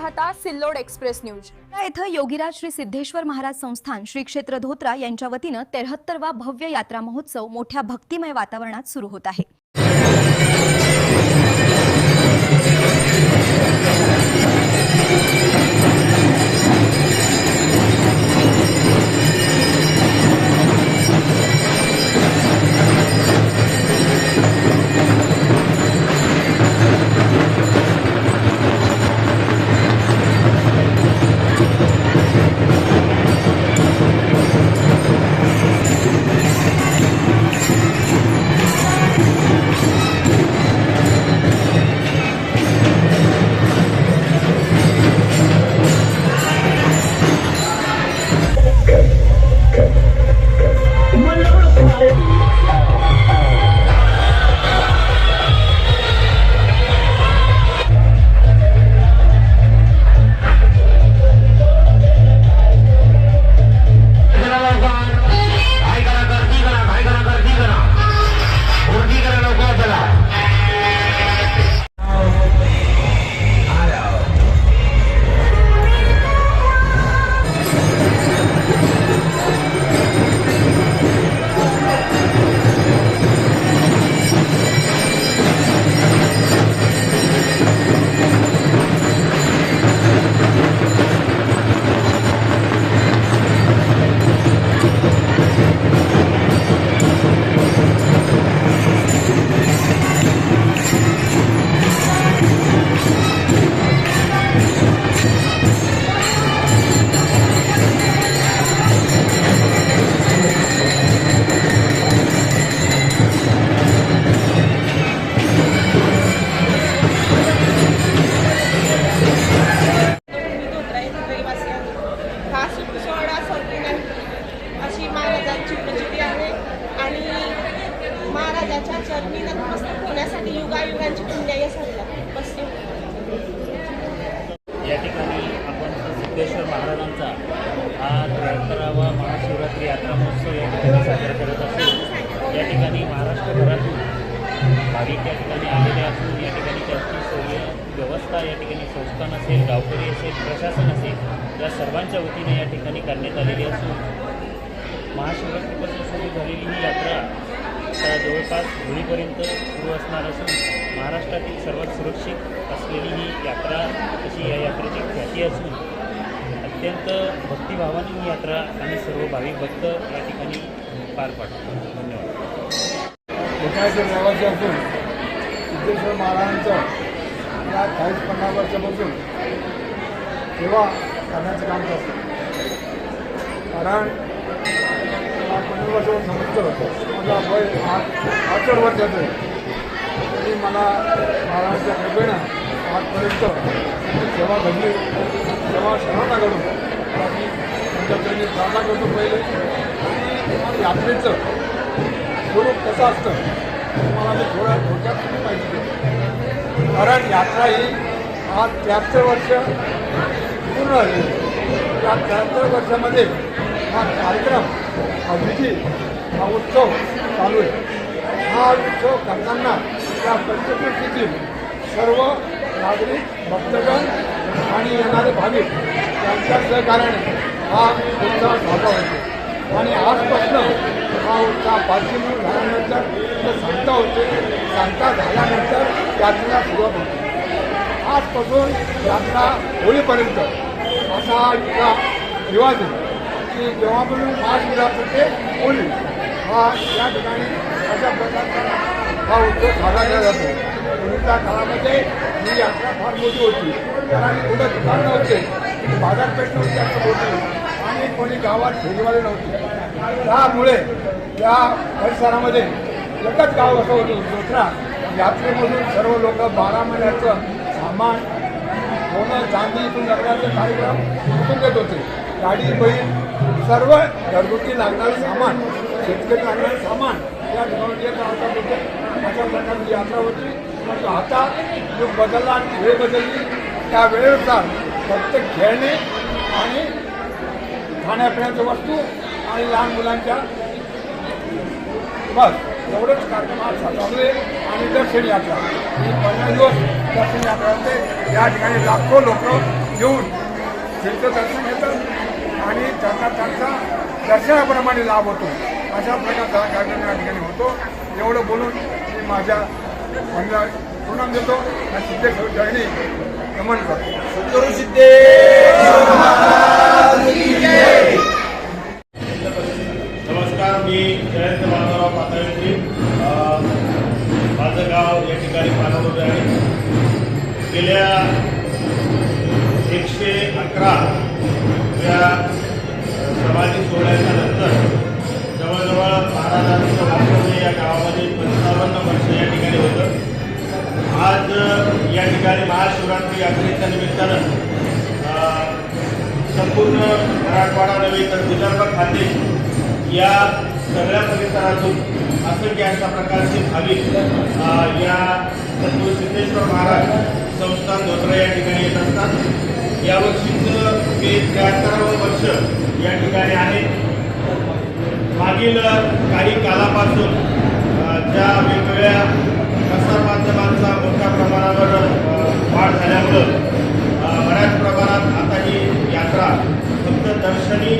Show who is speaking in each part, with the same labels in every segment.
Speaker 1: पाहता Sillod express news.
Speaker 2: येथे योगीराज श्री सिद्धेश्वर महाराज संस्थान श्री क्षेत्र धोत्रा यांच्या वतीनं तेहत्तरवा भव्य यात्रा महोत्सव मोठ्या भक्तिमय वातावरणात सुरू होत आहे.
Speaker 3: Thank करत असून या ठिकाणी महाराष्ट्रभरातून भाविक या ठिकाणी आलेले असून या ठिकाणी त्यांची सोय व्यवस्था या ठिकाणी संस्थान असेल गावकरी असेल प्रशासन असेल या सर्वांच्या वतीने या ठिकाणी करण्यात आलेली असून महाशिवरात्रीपासून सुरू झालेली ही यात्रा आता जवळपास होळीपर्यंत सुरू असणार असून महाराष्ट्रातील सर्वात सुरक्षित असलेली ही यात्रा अशी या यात्रेची ख्याती असून अत्यंत भक्तिभावाने ही यात्रा आणि सर्व भाविक भक्त या ठिकाणी पार पाडतो. धन्यवाद.
Speaker 4: लोकांचे रहिवासी असून सिद्धेश्वर महाराजांचं या चाळीस पन्नास वर्षापासून सेवा करण्याचं काम करतो. कारण मला पन्नास वर्षावर समजतं माझा वय आठ अडचण वर्षाचं आहे. तरी मला महाराजांच्या कृपेनं आजपर्यंत सेवा घडली. सेवा सर्वांना घडून मी त्यांच्याकडे प्रार्थना करतो पहिले. यात्रेचं स्वरूप कसं असतं तुम्हाला मी थोड्या थोडक्यात तुम्ही माहिती देतो. कारण यात्रा ही आज त्र्याहत्तर वर्ष पूर्ण झाली. या त्र्याहत्तर वर्षामध्ये हा कार्यक्रम हा विधी हा उत्सव चालू आहे. हा उत्सव करताना या पंचकृषीतील सर्व नागरिक भक्तगण आणि येणारे भाविक यांच्या सहकार्याने हा उत्सव साजरा होतो. आणि आजपासून हा उत्साह पाचशे म्हणून झाल्यानंतर तो सांगता होते सांगता झाल्यानंतर यात्रेला सुरुवात होते. आजपासून यात्रा होळीपर्यंत असा हा रिवाज आहे की जेव्हापासून महाशिवरात्र होते होळी हा या ठिकाणी अशा प्रकारचा हा उत्सव साजरा केला जातो. पूर्वीच्या काळामध्ये ही यात्रा फार मोठी होती. कारण कुठं दुकान नव्हते बाजारपेठ नव्हती असं होती आणि कोणी गावात फेरीवाले नव्हते. त्यामुळे त्या परिसरामध्ये एकच गाव असं होतं दुसरा यात्रेमधून सर्व लोक बारा महिन्याचं सामान सोनं चांदी इथून लग्नाचे कार्यक्रम इथून देत होते. गाडी बैल सर्व घरगुती लागणारं सामान शेतकरी लागणारं सामान या ठिकाणी येत राहतात होते. अशा प्रकारची यात्रा होती. परंतु आता जो बदलला आणि वेळ बदलली. त्या वेळेनुसार फक्त खेळणे आणि खाण्यापिण्याच्या वस्तू आणि लहान मुलांच्या. बस एवढंच कार्यक्रम आज चालू आहे आणि दर्शन यात्रा. ही पंधरा दिवस दर्शन यात्रा असते या ठिकाणी लाखो लोक घेऊन दर्शन घेतात आणि त्यांना त्यांचा दर्शनाप्रमाणे लाभ होतो. अशा प्रकारचा कार्यक्रम या ठिकाणी होतो. एवढं बोलून मी माझ्या मंडळा पूर्ण देतो आणि सिद्धेश्वर चरणी नमन करतो.
Speaker 5: नमस्कार मी जयंत माधवराव पातळी माझं गाव या ठिकाणी पानवडे आहे. गेल्या एकशे अकरा या समाधी सोहळ्याच्या नंतर जवळजवळ महाराजांचं वास्तव्य या गावामध्ये पंचावन्न वर्ष या ठिकाणी होतं. आज या ठिकाणी महाशिवरात्री यात्रेच्या निमित्तानं संपूर्ण मराठवाडा नव्हे तर विदर्भ खाते या सगळ्या परिसरातून असंख्य अशा प्रकारचे भाविक या सद्गुरू सिद्धेश्वर महाराज संस्थान धोत्रा या ठिकाणी येत असतात. यावर्षीचं हे त्र्याहत्तरावं वर्ष या ठिकाणी आहे. मागील काही कालापासून ज्या वेगवेगळ्या प्रसारमाध्यमांचा मोठ्या प्रमाणावर वाढ झाल्यामुळं अ, बऱ्याच प्रमाणात आता ही यात्रा फक्त दर्शनी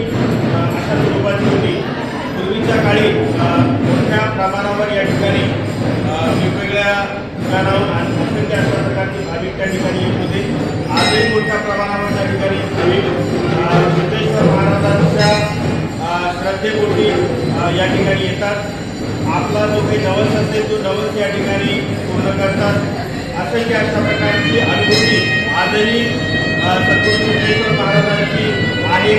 Speaker 5: अशा स्वरूपाची होती. पूर्वीच्या काळी मोठ्या प्रमाणावर या ठिकाणी वेगवेगळ्या ठिकाणाहून आणि असंख्य अशा प्रकारचे भाविक त्या ठिकाणी येत होते. आजही मोठ्या प्रमाणावर त्या ठिकाणी सिद्धेश्वर महाराजांच्या श्रद्धेपोटी या ठिकाणी येतात. आपला जो काही नवस असेल तो नवस या ठिकाणी पूर्ण करतात. असंख्य अशा प्रकारची अनुभूती आजही सद्गुरू महाराजांची आहे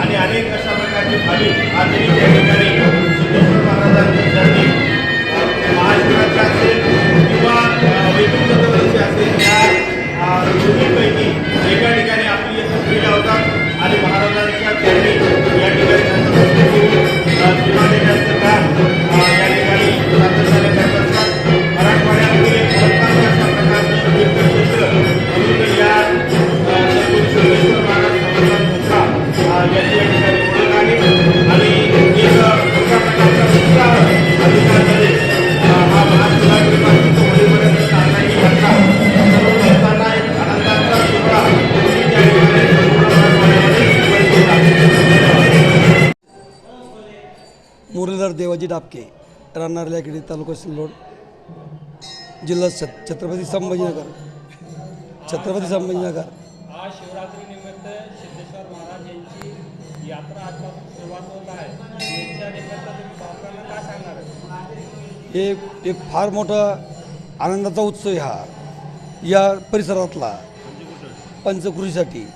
Speaker 5: आणि अनेक अशा प्रकारची भाविक आज त्या ठिकाणी
Speaker 6: देवाजी डाबके राहणार लेकडी तालुका सिल्लोड जिल्हा छत छत्रपती संभाजीनगर. छत्रपती संभाजीनगर.
Speaker 3: आज शिवरात्रीनिमित्त सिद्धेश्वर महाराज यांची यात्रा आजपासून सुरुवात होत आहे. याच्या निमित्त तुम्ही भावकांना काय सांगणार आहे?
Speaker 6: हे एक फार मोठा आनंदाचा उत्सव हा. या परिसरातला पंचकृषीसाठी.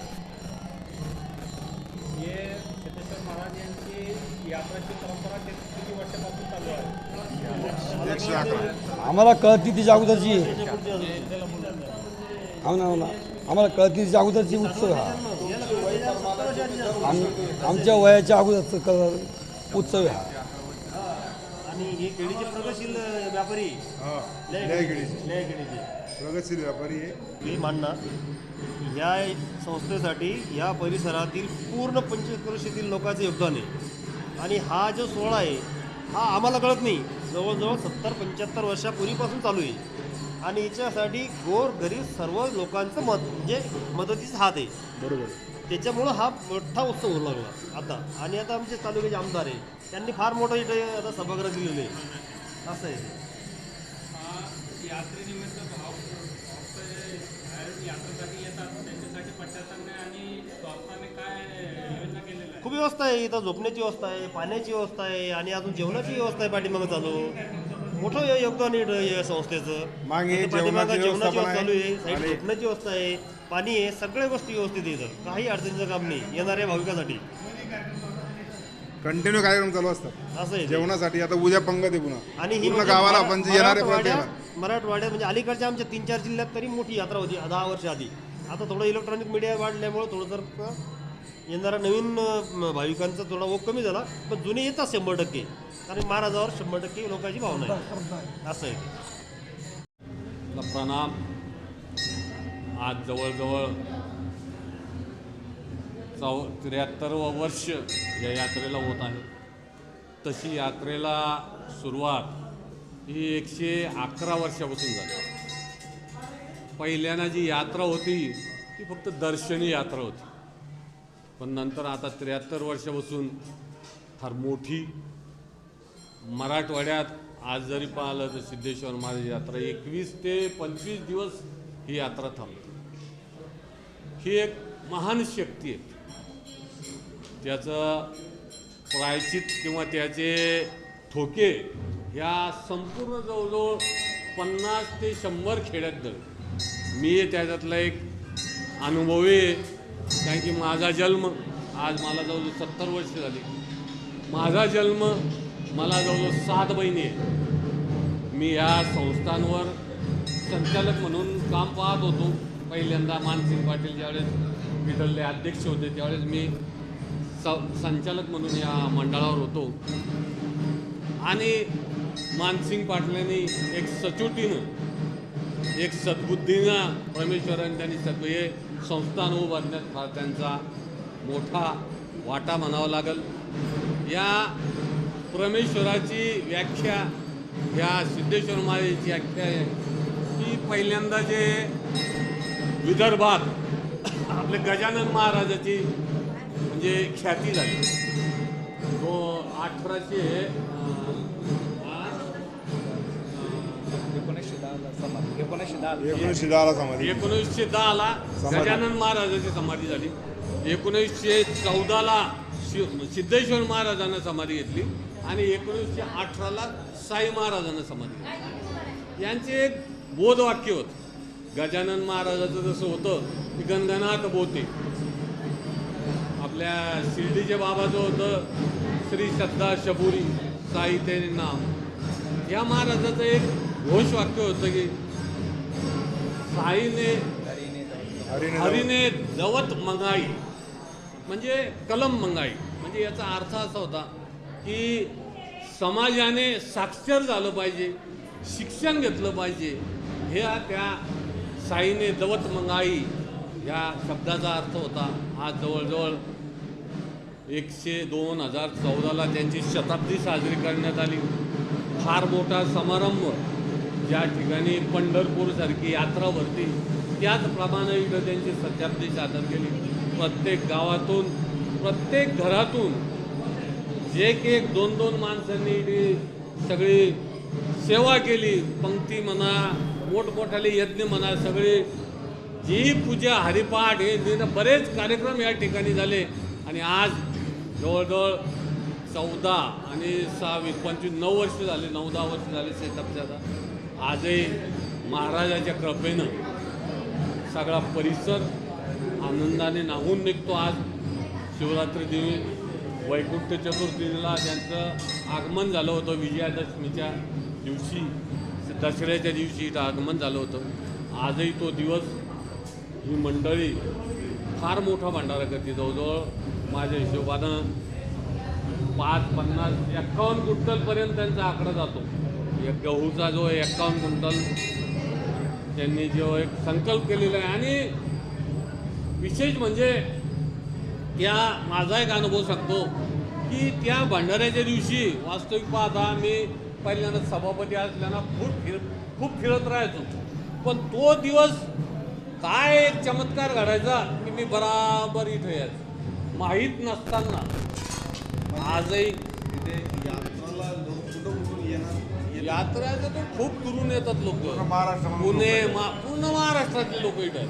Speaker 6: आम्हाला कळती तिच्या अगोदरची. आहे. हो ना हो ना. आम्हाला कळती तिच्या अगोदरची उत्सव हा. आम आमच्या वयाच्या अगोदरचा क- उत्सव आहे हा.
Speaker 5: आणि हे केळीचे प्रगतशील व्यापारी.
Speaker 4: लय केळीचे.
Speaker 5: लय केळीचे.
Speaker 4: प्रगतशील व्यापारी आहे
Speaker 5: मी मानणार या संस्थेसाठी या परिसरातील पूर्ण पंचक्रोशीतील लोकांचं योगदान आहे. आणि हा जो सोहळा आहे हा आम्हाला कळत नाही. जवळजवळ सत्तर पंच्याहत्तर वर्षापूर्वीपासून चालू आहे. आणि याच्यासाठी गोर गरीब सर्व लोकांचं मत म्हणजे मदतीचा हात आहे. बरोबर. त्याच्यामुळं हा मोठा उत्सव होऊ लागला आता. आणि आता आमचे तालुक्याचे आमदार आहे त्यांनी फार मोठं इथे आता सभागृह दिलेलं आहे. असं आहे.
Speaker 3: यात्रेनिमित्त भाव भक्त यात्रेसाठी येतात त्यांच्यासाठी आणि संस्थाने काय
Speaker 5: खूप व्यवस्था आहे इथं झोपण्याची व्यवस्था आहे पाण्याची व्यवस्था आहे आणि अजून जेवणाची व्यवस्था आहे पाठीमागं चालू. मोठं यो- योगदान आहे इथं या संस्थेचं.
Speaker 4: मागे
Speaker 5: इथं पाठीमागं
Speaker 4: जेवणाची
Speaker 5: जेवणाची
Speaker 4: व्यवस्था पण
Speaker 5: चालू आहे
Speaker 4: आहे.
Speaker 5: साईड
Speaker 4: आणि-
Speaker 5: झोपण्याची व्यवस्था आहे पाणी आहे सगळ्या गोष्टी व्यवस्थित आहे इथं. काही अडचणीचं काम नाही येणाऱ्या भाविकासाठी.
Speaker 7: कंटिन्यू कार्यक्रम चालू असतात.
Speaker 5: असं आहे ते.
Speaker 7: जेवणासाठी आता उद्या पंगत आहे पुन्हा.
Speaker 5: आणि ही
Speaker 7: पूर्ण
Speaker 5: म्हणजे
Speaker 7: गावाला
Speaker 5: मरा-
Speaker 7: आपण जे येणारे परत
Speaker 5: मराठवाड्यात
Speaker 7: येणार
Speaker 5: मराठवाड्यात म्हणजे अलीकडच्या आमच्या तीन चार जिल्ह्यात तरी मोठी यात्रा होती दहा वर्ष आधी. आता थोडं इलेक्ट्रॉनिक मीडिया वाढल्यामुळं थोडं जर येणारा नवीन भाविकांचा थोडा ओघ कमी झाला पण जुने येतात शंभर टक्के. कारण महाराजावर शंभर टक्के लोकांची भावना आहे. असं आहे.
Speaker 8: प्रणाम. आज जवळजवळ चौ त्र्याहत्तरवं वर्ष या यात्रेला होत आहे. तशी यात्रेला सुरुवात ही एकशे अकरा वर्षापासून झाली. पहिल्यांदा जी यात्रा होती ती फक्त दर्शनी यात्रा होती. पण नंतर आता त्र्याहत्तर वर्षापासून फार मोठी मराठवाड्यात आज जरी पाहिलं तर सिद्धेश्वर महाराज यात्रा एकवीस ते पंचवीस दिवस ही यात्रा थांबते. ही एक महान शक्ती आहे. त्याचं प्रायचित किंवा त्याचे ठोके ह्या संपूर्ण जवळजवळ पन्नास ते शंभर खेड्यात दळ मी त्याच्यातला एक अनुभवी कारण की माझा जन्म आज मला जवळजवळ सत्तर वर्ष झाली. माझा जन्म मला जवळजवळ सात बहिणी आहे मी या संस्थांवर संचालक म्हणून काम पाहत होतो. पहिल्यांदा मानसिंग पाटील ज्यावेळेस विदलले अध्यक्ष होते त्यावेळेस मी स संचालक म्हणून या मंडळावर होतो. आणि मानसिंग पाटलांनी एक सचोटीनं एक सद्बुद्धीनं परमेश्वरांनी त्यांनी सगळे संस्थान उभारण्यात फार त्यांचा मोठा वाटा म्हणावा लागल. या परमेश्वराची व्याख्या या सिद्धेश्वर महाराजांची व्याख्या आहे. की पहिल्यांदा जे विदर्भात आपले गजानन महाराजाची म्हणजे ख्याती झाली. तो अठराशे
Speaker 7: एकोणीसशे दहाला समाधी.
Speaker 8: एकोणीसशे दहाला गजानन महाराजाची समाधी झाली. एकोणीसशे चौदाला सिद्धेश्वर महाराजांना समाधी घेतली आणि एकोणीसशे अठराला साई महाराजांना समाधी घेतली. यांचे एक बोधवाक्य होतं. गजानन महाराजाचं जसं होतं की गणगणात बोते आपल्या शिर्डीचे बाबा जो होतं श्री श्रद्धा शबुरी साई ते नाम. या महाराजाचं एक घोष वाक्य होतं की साईने
Speaker 7: हरिने
Speaker 8: हरीने जवत मंगाई. म्हणजे कलम मंगाई. म्हणजे याचा अर्थ असा होता की समाजाने साक्षर झालं पाहिजे शिक्षण घेतलं पाहिजे. हे त्या साईने जवत मंगाई ह्या शब्दाचा अर्थ होता. हा जवळजवळ एकशे दोन हजार चौदाला त्यांची शताब्दी साजरी करण्यात आली. फार मोठा समारंभ. ज्या ठिकाणी पंढरपूरसारखी यात्रा भरती त्याचप्रमाणे इथं त्यांची शताब्दी सादर केली. प्रत्येक गावातून प्रत्येक घरातून जे एक दोन दोन माणसांनी इथे सगळी सेवा केली. पंक्ती म्हणा मोठमोठाले यज्ञ म्हणा सगळी जी पूजा हरिपाठ हे जे बरेच कार्यक्रम या ठिकाणी झाले. आणि आज जवळजवळ चौदा आणि सहावीस पंचवीस नऊ वर्ष झाले नऊ दहा वर्ष झाले शेतापच्याचा आजही महाराजाच्या कृपेनं सगळा परिसर आनंदाने नाहून निघतो आज. शिवरात्री दिवशी वैकुंठ चतुर्थीला त्यांचं आगमन झालं होतं विजयादशमीच्या दिवशी दसऱ्याच्या दिवशी इथं आगमन झालं होतं. आजही तो दिवस ही मंडळी फार मोठा भांडारा करते. जवळजवळ माझ्या हिशोबानं पाच पन्नास एक्कावन्न क्विंटलपर्यंत त्यांचा आकडा जातो. एक गहूचा जो आहे एक्कावन्न क्विंटल त्यांनी जो एक संकल्प केलेला आहे. आणि विशेष म्हणजे त्या माझा एक अनुभव सांगतो की त्या भंडाऱ्याच्या दिवशी वास्तविक पाहता मी पहिल्यांदा सभापती असल्यानं खूप फिर खूप फिरत राहायचो. पण तो दिवस काय एक चमत्कार घडायचा की मी बराबर इथे यायचो. माहीत नसताना. आजही यात्रेचं तर खूप दुरून येतात लोक.
Speaker 7: महाराष्ट्रामधून
Speaker 8: पुणे मा- पूर्ण महाराष्ट्रातले लोक इथं आहेत.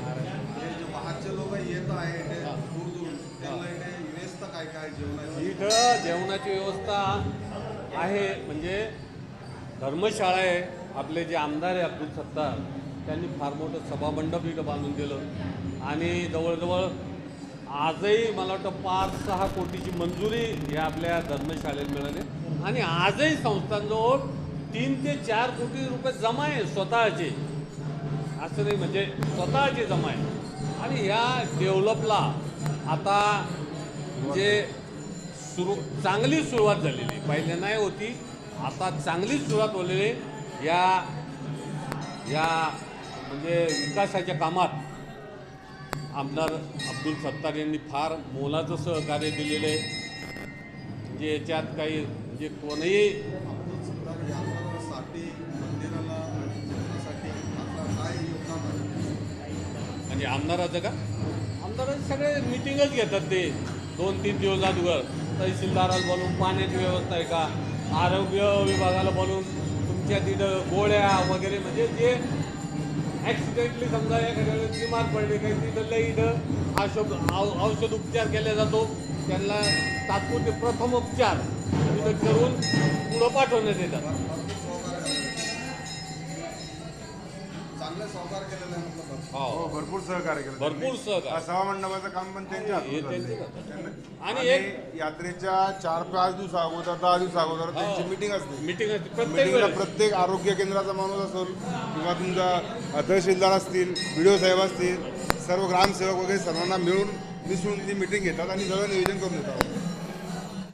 Speaker 4: बाहेरचे लोक येत आहे दूर दूर त्यांना इथे व्यवस्था काय काय जेवणाची?
Speaker 8: इथं जेवणाची व्यवस्था आहे. म्हणजे धर्मशाळा आहे. आपले जे आमदार आहे अब्दुल सत्तार त्यांनी फार मोठं सभामंडप इथं बांधून दिलं. आणि जवळजवळ आजही मला वाटतं पाच सहा कोटीची मंजुरी या आपल्या धर्मशाळेत मिळाली. आणि आजही संस्थांजवळ तीन ते चार कोटी रुपये जमा आहे स्वतःचे. असं नाही म्हणजे स्वतःचे जमा आहे. आणि या डेव्हलपला आता म्हणजे सुरू चांगली सुरुवात झालेली आहे. नाही होती आता चांगली सुरुवात झालेली या या म्हणजे विकासाच्या कामात आमदार अब्दुल सत्तार यांनी फार मोलाचं सहकार्य दिलेलं आहे. म्हणजे याच्यात काही म्हणजे कोणीही म्हणजे आमदाराचं का? आमदाराचे सगळे मिटिंगच घेतात ते. दोन तीन दिवस अगोदर. तहसीलदाराला बोलून पाण्याची व्यवस्था आहे का? आरोग्य विभागाला बोलून तुमच्या तिथं गोळ्या वगैरे म्हणजे जे ॲक्सिडेंटली समजा एखाद्या वेळेस बिमार पडले काही तिथं लई इथं औषध औ- औषध उपचार केला जातो. त्यांना तात्पुरते प्रथम उपचार तिथं करून पुढं पाठवण्यात येतात.
Speaker 7: हो.
Speaker 8: हो
Speaker 7: भरपूर सहकार्य केलं.
Speaker 8: भरपूर
Speaker 7: त्यांनी.
Speaker 8: सहकार्य.
Speaker 7: हा सभा मंडपाचं काम पण त्यांच्या
Speaker 8: हे
Speaker 7: हातून झालंय.
Speaker 8: आणि
Speaker 7: आणि
Speaker 8: एक-
Speaker 7: यात्रेच्या चार पाच दिवस अगोदर दहा दिवस अगोदर त्यांची मिटिंग असते.
Speaker 8: मीटिंग असते. प्रत्येक
Speaker 7: मिटिंगला
Speaker 8: वेळेस.
Speaker 7: प्रत्येक आरोग्य केंद्राचा माणूस असेल किंवा तुमचा तहसीलदार असतील बी डी साहेब असतील सर्व ग्रामसेवक वगैरे सर्वांना मिळून मिसळून ती मिटिंग घेतात आणि सगळं नियोजन करून देतात.